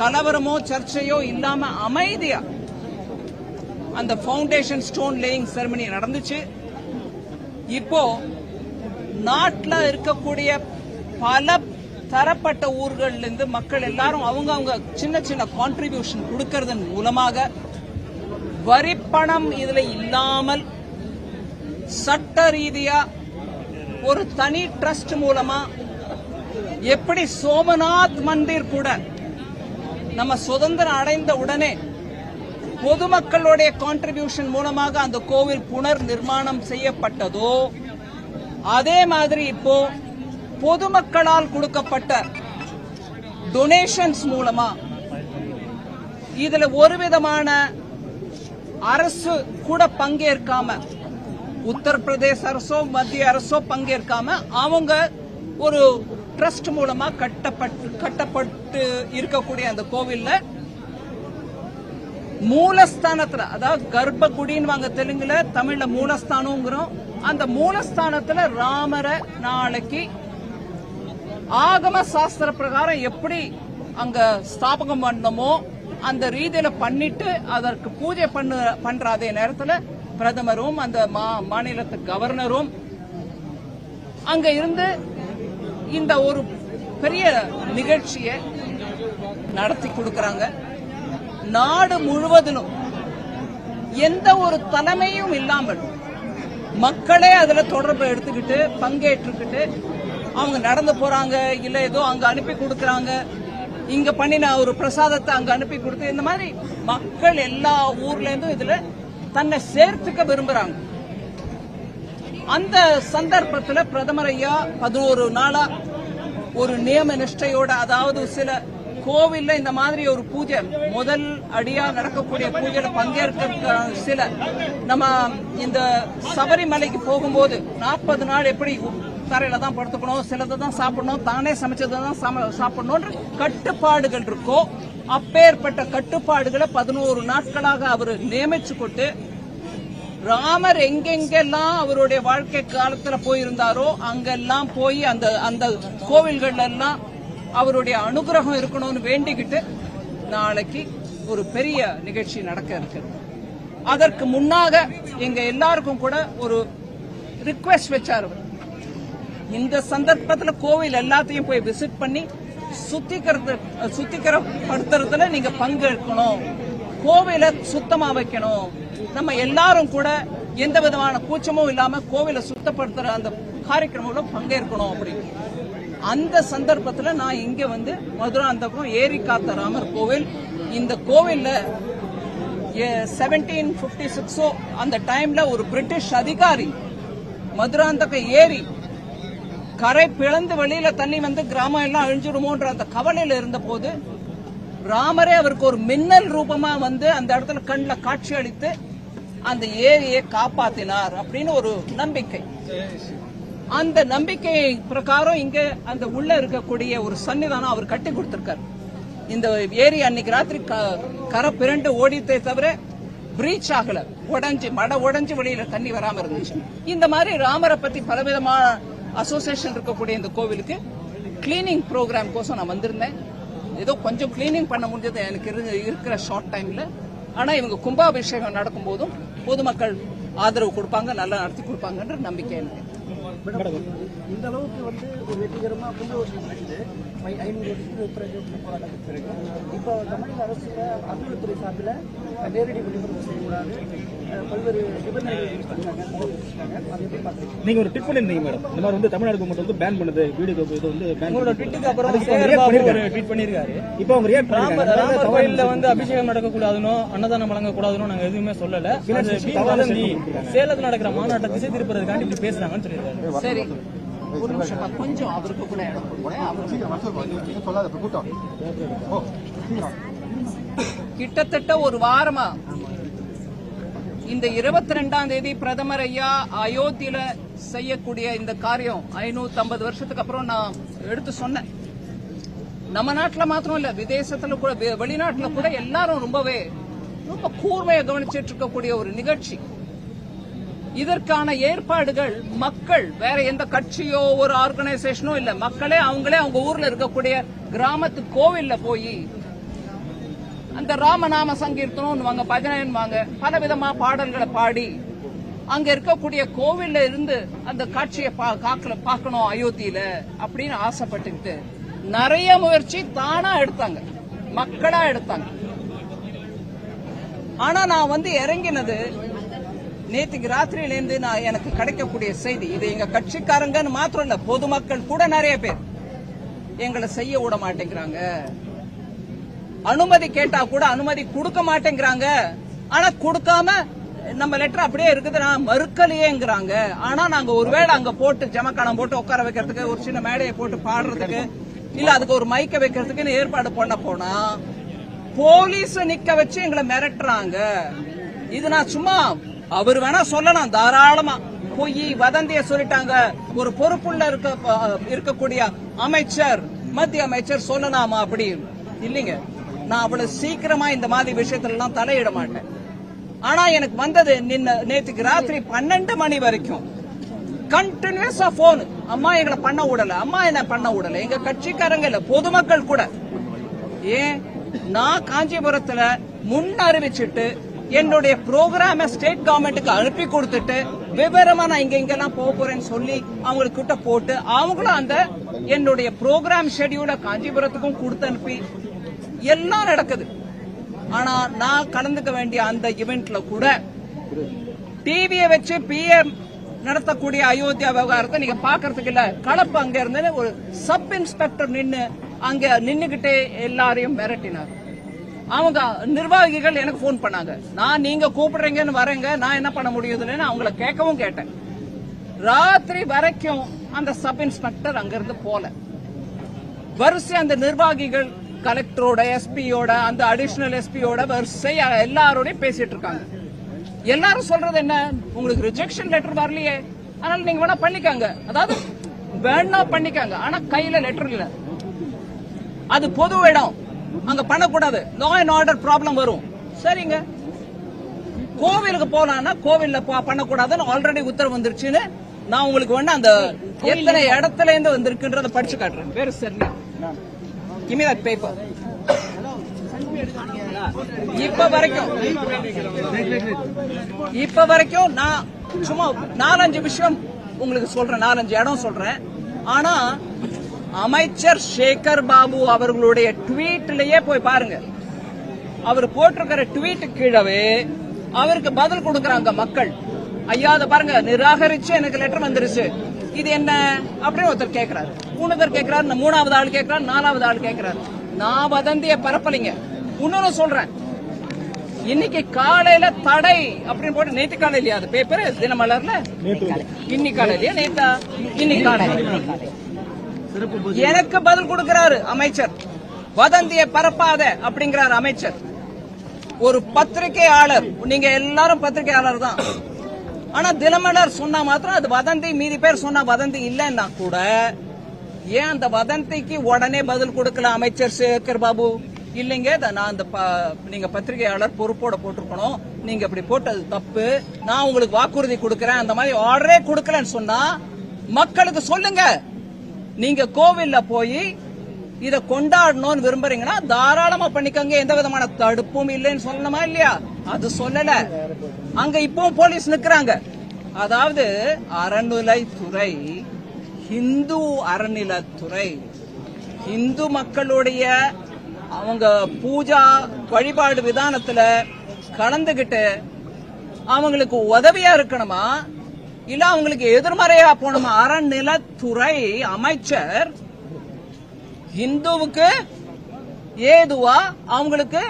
கலவரமோ சர்ச்சையோ இல்லாம அமைதியா அந்த ஃபவுண்டேஷன் ஸ்டோன் லேயிங் செரமனி நடந்துச்சு. இப்போ நாட்டில் இருக்கக்கூடிய பல தரப்பட்ட ஊர்கள்ல இருந்து மக்கள் எல்லாரும் அவங்க அவங்க சின்ன சின்ன கான்ட்ரிபியூஷன் கொடுக்கறதன் மூலமாக வரி பணம் இதுல இல்லாமல் சட்ட ரீதியா ஒரு தனி ட்ரஸ்ட் மூலமா எப்படி சோமநாத் மந்திர் கூட நம்ம சுதந்திரம் அடைந்த உடனே பொதுமக்களுடைய கான்ட்ரிபியூஷன் மூலமாக அந்த கோவில் புனர் நிர்மாணம் செய்யப்பட்டதோ அதே மாதிரி இப்போ பொதுமக்களால் கொடுக்கப்பட்ட டொனேஷன்ஸ் மூலமா இதுல ஒரு விதமான அரசு கூட பங்கேற்காம உத்தரப்பிரதேச அரசோ மத்திய அரசோ பங்கேற்காம அவங்க ஒரு ட்ரஸ்ட் மூலமா கட்டப்பட்டு கட்டப்பட்டு இருக்கக்கூடிய அந்த கோவில்ல மூலஸ்தானத்துல அதாவது கர்ப்பகுடின்னு வாங்க தெலுங்குல தமிழ்ல மூலஸ்தானம்ங்கிறோம் அந்த மூலஸ்தானத்துல ராமரை நாளைக்கு ஆகம சாஸ்திர பிரகாரம் எப்படி அங்க ஸ்தாபகம் பண்ணமோ அந்த ரீதியில பண்ணிட்டு அதற்கு பூஜை பண்ணு பண்ற அதே நேரத்துல பிரதமரும் அந்த மா- மாநிலத்து கவர்னரும் அங்க இருந்து இந்த ஒரு பெரிய நிகழ்ச்சியை நடத்தி கொடுக்கறாங்க. நாடு முழுவதிலும் எந்த ஒரு தலைமையும் இல்லாமல் மக்களே அதுல தொடர்பு எடுத்துக்கிட்டு பங்கேற்றுக்கிட்டு அவங்க நடந்து போறாங்க இல்ல ஏதோ அங்க அனுப்பி கொடுக்கறாங்க. இங்க பண்ணின ஒரு பிரசாதத்தை அங்க அனுப்பி கொடுத்து இந்த மாதிரி மக்கள் எல்லா ஊர்ல இருந்தும் இதுல தன்னை சேர்த்துக்க விரும்புறாங்க. அந்த சந்தர்ப்பத்தில் பிரதமர் ஐயா பதினோரு நாளா ஒரு நியம நிஷ்டையோட அதாவது சில கோவில்ல இந்த மாதிரி ஒரு பூஜை முதல் அடியா நடக்கக்கூடிய பூஜையில பங்கேற்க சில நம்ம இந்த சபரிமலைக்கு போகும்போது நாற்பது நாள் எப்படி தரையில தான் படுத்துக்கணும் சிலதை தான் சாப்பிடணும் தானே சமைச்சதை தான் சாப்பிடணும்ன்ற கட்டுப்பாடுகள் இருக்கோ அப்பேற்பட்ட கட்டுப்பாடுகளை பதினோரு நாட்களாக அவர் நியமிச்சு கொண்டு ராமர் எங்கெங்கெல்லாம் அவருடைய வாழ்க்கை காலத்துல போயிருந்தாரோ அங்கெல்லாம் போய் அந்த அந்த கோவில்கள் எல்லாம் அவருடைய அனுகிரகம் இருக்கணும்னு வேண்டிக்கிட்டு நாளைக்கு ஒரு பெரிய நிகழ்ச்சி நடக்க இருக்கு. அதற்கு முன்னாக எங்க எல்லாருக்கும் கூட ஒரு ரிக்வெஸ்ட் வச்சார் இந்த சந்தர்ப்பத்துல கோவில் எல்லாத்தையும் போய் விசிட் பண்ணி சுத்திக்கிறது சுத்திகரப்படுத்துறதுல நீங்க பங்கெடுக்கணும் கோவிலை சுத்தமா வைக்கணும். நம்ம எல்லாரும் கூட எந்த விதமான கூச்சமும் இல்லாம கோவிலை சுத்தப்படுத்துற அந்த காரியக்கிரமங்களும் பங்கேற்கணும் அப்படின்னு அந்த சந்தர்ப்பத்துல நான் இங்க வந்து மதுராந்தகம் ஏரி காத்த ராமர் கோவில் இந்த கோவில்ல செவன்டீன் பிப்டி சிக்ஸோ அந்த டைம்ல ஒரு பிரிட்டிஷ் அதிகாரி மதுராந்தக ஏரி கரை பிளந்து வெளியில தண்ணி வந்து கிராமம் எல்லாம் அழிஞ்சிடுமோன்ற அந்த கவலையில இருந்த போது ராமரே அவருக்கு ஒரு மின்னல் ரூபமா வந்து அந்த இடத்துல கண்ணில் காட்சி அளித்து அந்த ஏரியை காப்பாத்தினார் அப்படின்னு ஒரு நம்பிக்கை. அந்த நம்பிக்கை பிரகாரம் இங்க அந்த உள்ள இருக்கக்கூடிய ஒரு சன்னிதானம் அவர் கட்டி கொடுத்திருக்காரு. இந்த ஏரி அன்னைக்கு ராத்திரி க- கரை பிறண்டு ஓடித்தே தவிர பிரீச் ஆகல. உடஞ்சி மட உடஞ்சி வெளியில தண்ணி வராம இருந்துச்சு. இந்த மாதிரி ராமரை பத்தி பலவிதமான அசோசியேஷன் இருக்கக்கூடிய இந்த கோவிலுக்கு கிளீனிங் ப்ரோக்ராம் கோசம் நான் வந்திருந்தேன். ஏதோ கொஞ்சம் கிளீனிங் பண்ண முடிஞ்சது எனக்கு இரு- இருக்கிற ஷார்ட் டைம்ல ஆனா இவங்க கும்பாபிஷேகம் நடக்கும் போதும் பொதுமக்கள் ஆதரவு கொடுப்பாங்க நல்லா நடத்தி கொடுப்பாங்கன்ற நம்பிக்கை எனக்கு. இந்த அளவுக்கு வந்து ஒரு வெற்றிகரமா கும்பாபிஷேகம் ஒரு ஐநூறு வருஷத்துக்கு உத்தரவு போராட்டத்துக்கு இப்போ தமிழக அரசுல அறநிலைத்துறை சார்பில் நேரடி விழிப்புணர்வு செய்யக்கூடாது. பல்வேறு நிபந்தனைகள் நீங்க ஒரு ட்விட் பண்ணிருந்தீங்க மேடம் இந்த மாதிரி வந்து தமிழ்நாடு கவர்மெண்ட் வந்து பேன் பண்ணுது வீடியோ இது வந்து பேன் உங்களோட ட்விட்டுக்கு அப்புறம். ட்வீட் பண்ணியிருக்காரு இப்போ அவங்க ரியாக்ட் ராமர் கோயில்ல வந்து அபிஷேகம் நடக்கக்கூடாதுனோ அன்னதானம் வழங்கக்கூடாதுனோ நாங்க எதுவுமே சொல்லல. சேலத்துல நடக்கிற மாநாட்டை திசை திருப்பறதுக்காண்டி இப்படி பேசுறாங்கன்னு சொல்லியிருக்காரு. சரி. ஒரு நிமிஷமா கொஞ்சம் அவருக்கு கூட இடம் கொடுங்க. அவருக்கு கிட்டத்தட்ட ஒரு வாரமா இந்த இருபத்தி ரெண்டாம் தேதி பிரதமர் ஐயா அயோத்தியில செய்யக்கூடிய இந்த காரியம் ஐநூத்தி ஐம்பது வருஷத்துக்கு அப்புறம் நான் எடுத்து சொன்னேன். நம்ம நாட்டுல மாத்திரம் இல்ல விதேசத்துல கூட வெளிநாட்டுல கூட எல்லாரும் ரொம்பவே ரொம்ப கூர்மையா கவனிச்சிட்டு இருக்கக்கூடிய ஒரு நிகழ்ச்சி. இதற்கான ஏற்பாடுகள் மக்கள் வேற எந்த கட்சியோ ஒரு ஆர்கனைசேஷனோ இல்ல. மக்களே அவங்களே அவங்க ஊர்ல இருக்கக்கூடிய கிராமத்து கோவில்ல போய் அந்த ராமநாம சங்கீர்த்தனம் பஜனைன்வாங்க பல விதமா பாடல்களை பாடி அங்க இருக்கக்கூடிய கோவில்ல இருந்து அந்த காட்சியை பா- காக்கல பார்க்கணும் அயோத்தியில அப்படின்னு ஆசைப்பட்டுக்கிட்டு நிறைய முயற்சி தானா எடுத்தாங்க. மக்களா எடுத்தாங்க. ஆனா நான் வந்து இறங்கினது நேற்றுக்கு ராத்திரியிலேருந்து நான் எனக்கு கிடைக்கக்கூடிய செய்தி இது எங்க கட்சிக்காரங்கன்னு மாத்திரம் இல்ல பொதுமக்கள் கூட நிறைய பேர். எங்களை செய்ய விட மாட்டேங்கிறாங்க. அனுமதி கேட்டா கூட அனுமதி கொடுக்க மாட்டேங்கிறாங்க. ஆனா கொடுக்காம நம்ம லெட்டர் அப்படியே இருக்குது நான் மறுக்கலையேங்கிறாங்க. ஆனா நாங்க ஒருவேளை அங்க போட்டு ஜமக்கானம் போட்டு உட்கார வைக்கிறதுக்கு ஒரு சின்ன மேடையை போட்டு பாடுறதுக்கு இல்ல அதுக்கு ஒரு மைக்க வைக்கிறதுக்குன்னு ஏற்பாடு பண்ண போனா போலீஸ் நிக்க வச்சு எங்களை மிரட்டுறாங்க. இது நான் சும்மா அவர் வேணா சொல்லலாம் தாராளமா. பொய் வதந்திய சொல்லிட்டாங்க. ஒரு பொறுப்புள்ள இருக்க இருக்கக்கூடிய அமைச்சர் மத்திய அமைச்சர் சொல்லலாமா அப்படி? இல்லைங்க. நான் அவ்வளவு சீக்கிரமா இந்த மாதிரி விஷயத்துல எல்லாம் தலையிட மாட்டேன். ஆனா எனக்கு வந்தது நின்ன நேத்துக்கு ராத்திரி பன்னெண்டு மணி வரைக்கும். கண்டினியூஸா போன் அம்மா எங்களை பண்ண விடல. அம்மா என்ன பண்ண விடல? எங்க கட்சிக்காரங்க இல்ல பொதுமக்கள் கூட. ஏன்? நான் காஞ்சிபுரத்துல முன் அறிவிச்சிட்டு என்னுடைய ப்ரோக்ராம ஸ்டேட் கவர்மெண்ட்டுக்கு அனுப்பி கொடுத்துட்டு விவரமா நான் இங்க இங்கெல்லாம் போக போறேன்னு சொல்லி அவங்களுக்கு கிட்ட போட்டு அவங்களும் அந்த என்னுடைய ப்ரோக்ராம் ஷெடியூல காஞ்சிபுரத்துக்கும் கொடுத்து அனுப்பி எல்லாம் நடக்குது. ஆனா நான் கலந்துக்க வேண்டிய அந்த இவெண்ட்ல கூட டிவியை வச்சு பிஎம் நடத்தக்கூடிய அயோத்தியா விவகாரத்தை நீங்க பாக்குறதுக்கு இல்ல. கலப்பு அங்க இருந்து ஒரு சப் இன்ஸ்பெக்டர் நின்னு அங்க நின்னுகிட்டே எல்லாரையும் மிரட்டினார் அவங்க நிர்வாகிகள் எனக்கு போன் பண்ணாங்க. நான் நீங்க கூப்பிடுறீங்கன்னு வரேங்க. நான் என்ன பண்ண முடியுதுன்னு அவங்கள கேட்கவும் கேட்டேன். ராத்திரி வரைக்கும் அந்த சப் இன்ஸ்பெக்டர் அங்கிருந்து போல. வரிசை அந்த நிர்வாகிகள் கலெக்டரோட எஸ்பியோட அந்த அடிஷனல் எஸ்பியோட வரிசை எல்லாரோடையும் பேசிட்டு இருக்காங்க. எல்லாரும் சொல்றது என்ன? உங்களுக்கு ரிஜெக்ஷன் லெட்டர் வரலையே. அதனால நீங்க வேணா பண்ணிக்கங்க. அதாவது வேணா பண்ணிக்காங்க. ஆனா கையில லெட்டர் இல்ல. அது பொது இடம். அங்க பண்ணக்கூடாது. லா அண்ட் ஆர்டர் ப்ராப்ளம் வரும். சரிங்க. கோவிலுக்கு போலாம்னா கோவில்ல பண்ணக்கூடாதுன்னு ஆல்ரெடி உத்தரவு வந்துருச்சுன்னு நான் உங்களுக்கு வேணா அந்த எத்தனை இடத்துல இருந்து வந்திருக்குன்றத படிச்சு காட்டுறேன். பேரு சரி கிமி தட் பேப்பர் இப்ப வரைக்கும் இப்ப வரைக்கும் நான் சும்மா நாலஞ்சு விஷயம் உங்களுக்கு சொல்றேன். நாலஞ்சு இடம் சொல்றேன். ஆனா அமைச்சர் சேகர் பாபு அவர்களுடைய ட்வீட்லயே போய் பாருங்க. அவர் போட்டிருக்கிற ட்வீட் கீழவே அவருக்கு பதில் கொடுக்கறாங்க மக்கள். ஐயா அதை பாருங்க நிராகரிச்சு எனக்கு லெட்டர் வந்துருச்சு. இது என்ன? அப்படின்னு ஒருத்தர் கேக்குறாரு. மூணு கேக்குறாரு மூணாவது ஆள் கேக்குறாரு நாலாவது ஆள் கேக்குறாரு. நான் வதந்திய பரப்பலைங்க. இன்னொன்னு சொல்றேன். இன்னைக்கு காலையில தடை அப்படின்னு போட்டு நேத்து காலையிலயா? அது பேப்பர்? தினமலர்ல? இன்னைக்கு காலையிலயா? நேத்தா? இன்னைக்கு காலையில எனக்கு பதில் கொடுக்கிறாரு அமைச்சர். வதந்தியை பரப்பாத அப்படிங்கிறார் அமைச்சர். ஒரு பத்திரிகையாளர் நீங்க எல்லாரும் பத்திரிகையாளர் தான். ஆனா தினமலர் சொன்னா மாத்திரம் அது வதந்தி மீதி பேர் சொன்னா வதந்தி இல்லைன்னா கூட ஏன் அந்த வதந்திக்கு உடனே பதில் கொடுக்கல அமைச்சர் சேகர் பாபு? இல்லைங்க நான் அந்த ப- நீங்க பத்திரிகையாளர் பொறுப்போட போட்டிருக்கணும். நீங்க இப்படி போட்டது தப்பு. நான் உங்களுக்கு வாக்குறுதி கொடுக்கறேன். அந்த மாதிரி ஆர்டரே கொடுக்கலன்னு சொன்னா மக்களுக்கு சொல்லுங்க. நீங்க கோவில்ல போய் இத கொண்டாடணும்னு விரும்புறீங்கன்னா தாராளமா பண்ணிக்கங்க. எந்த விதமான தடுப்பும் இல்லைன்னு சொல்லணுமா இல்லையா? அது சொல்லல. அங்க இப்பவும் போலீஸ் நிக்கிறாங்க. அதாவது அறநிலைத்துறை ஹிந்து அறநிலைத்துறை இந்து மக்களுடைய அவங்க பூஜா வழிபாடு விதானத்துல கலந்துகிட்டு அவங்களுக்கு உதவியா இருக்கணுமா? இல்ல அவங்களுக்கு எதிர்மறையா போனோமா அறநிலத்துறை அமைச்சர் இந்துவுக்கு ஏதுவா அவங்களுக்கு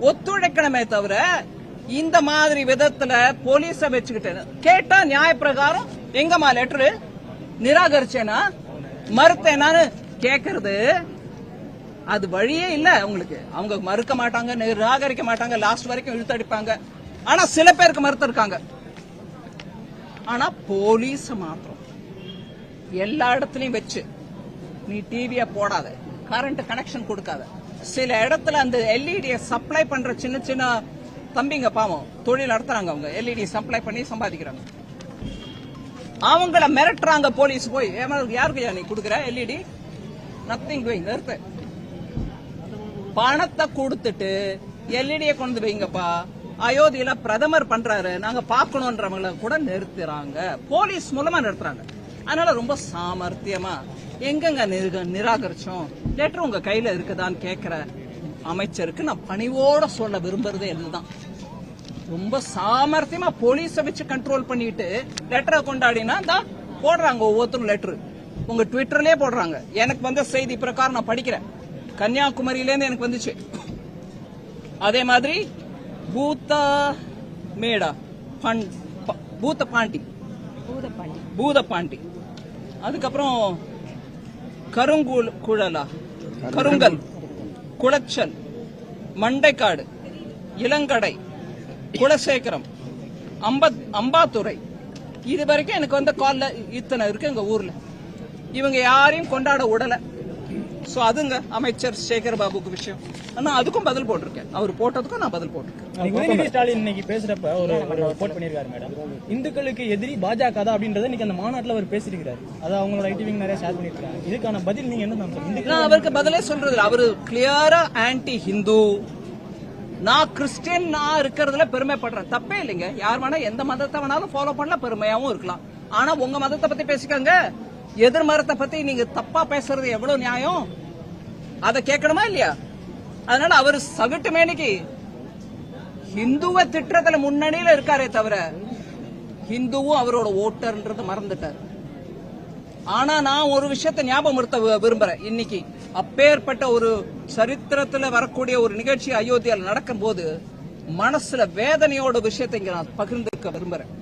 ஒத்துழைக்கணுமே தவிர இந்த மாதிரி விதத்துல போலீஸ வச்சுக்கிட்டேன் கேட்டா நியாயப்பிரகாரம் எங்கம்மா லெட்டரு நிராகரிச்சேனா? மறுத்தேனான்னு கேக்குறது அது வழியே இல்ல அவங்களுக்கு. அவங்க மறுக்க மாட்டாங்க நிராகரிக்க மாட்டாங்க லாஸ்ட் வரைக்கும் இழுத்தடிப்பாங்க. ஆனா சில பேருக்கு மறுத்து ஆனா போலீஸ் மாத்திரம். எல்லா இடத்துலயும் வச்சு. நீ டிவிய போடாத. கரண்ட் கனெக்ஷன் கொடுக்காத. சில இடத்துல அந்த எல்இடியை சப்ளை பண்ற சின்ன சின்ன தம்பிங்க பாவம் தொழில் நடத்துறாங்க அவங்க. எல்இடி சப்ளை பண்ணி சம்பாதிக்கிறாங்க. அவங்கள மிரட்டுறாங்க போலீஸ் போய். ஏமா யாருக்கு நீ கொடுக்குற எல்இடி நத்திங் டூயிங் நிறுத்து. பணத்தை கொடுத்துட்டு எல்இடியை கொண்டு வைங்கப்பா அயோத்தியில பிரதமர் பண்றாரு. நாங்க பாக்கணும்ன்றவங்கள கூட நிறுத்துறாங்க. போலீஸ் மூலமா நிறுத்துறாங்க. அதனால ரொம்ப சாமர்த்தியமா எங்கெங்க நிராகரிச்சோம்? லெட்டர் உங்க கையில இருக்குதான்னு கேக்குற அமைச்சருக்கு நான் பணிவோட சொல்ல விரும்புறது இதுதான். ரொம்ப சாமர்த்தியமா போலீஸ வச்சு கண்ட்ரோல் பண்ணிட்டு லெட்டரை கொண்டாடினா தான் போடுறாங்க ஒவ்வொருத்தரும் லெட்டர். உங்க ட்விட்டர்லயே போடுறாங்க. எனக்கு வந்த செய்தி பிரகாரம் நான் படிக்கிறேன். கன்னியாகுமரியில இருந்து எனக்கு வந்துச்சு. அதே மாதிரி பூத்த மேடா பண் பூத்த பாண்டி பூதப்பாண்டி அதுக்கப்புறம் கருங்குள் குழலா கருங்கல் குளச்சல் மண்டைக்காடு இளங்கடை குலசேகரம் அம்பத் அம்பாத்துறை இது வரைக்கும் எனக்கு வந்த கால்ல இத்தனை இருக்கு எங்க ஊர்ல இவங்க யாரையும் கொண்டாட விடல சோ அதுங்க அமைச்சர் சேகர் பாபுக்கு விஷயம். ஆனா அதுக்கும் பதில் போட்டிருக்கேன். அவர் போட்டதுக்கும் நான் பதில் போட்டிருக்கேன். உதயநிதி ஸ்டாலின் இன்னைக்கு பேசுறப்ப ஒரு ஒரு ரிப்போர்ட் பண்ணிருக்காரு மேடம். இந்துக்களுக்கு எதிரி பாஜக தான் அப்படின்றத இன்னைக்கு அந்த மாநாட்டுல அவர் பேசியிருக்காரு அதை அவங்களோட ஐடிவிங் நிறைய ஷேர் பண்ணிருக்காங்க இதுக்கான பதில் நீங்க என்ன நான் அவருக்கு பதிலே சொல்றது. அவரு கிளியரா ஆன்டி ஹிந்து நான் கிறிஸ்டியன் நான் இருக்கிறதுல பெருமைப்படுறேன். தப்பே இல்லைங்க. யார் வேணா எந்த மதத்தை வேணாலும் ஃபாலோ பண்ணல பெருமையாவும் இருக்கலாம். ஆனா உங்க மதத்தை பத்தி பேசிக்கோங்க. எதிர்மறத்தை பத்தி நீங்க தப்பா பேசுறது எவ்வளவு நியாயம்? அதை கேட்கணுமா இல்லையா? அதனால அவர் சகட்டு மேனிக்கு ஹிந்துவை திட்டத்துல முன்னணியில இருக்காரே தவிர ஹிந்துவும் அவரோட ஓட்டர்ன்றது மறந்துட்டார். ஆனா நான் ஒரு விஷயத்தை ஞாபகப்படுத்த வி- விரும்புறேன். இன்னைக்கு அப்பேற்பட்ட ஒரு சரித்திரத்துல வரக்கூடிய ஒரு நிகழ்ச்சி அயோத்தியால் நடக்கும் போது மனசுல வேதனையோட விஷயத்தை இங்க நான் பகிர்ந்துக்க விரும்புறேன்.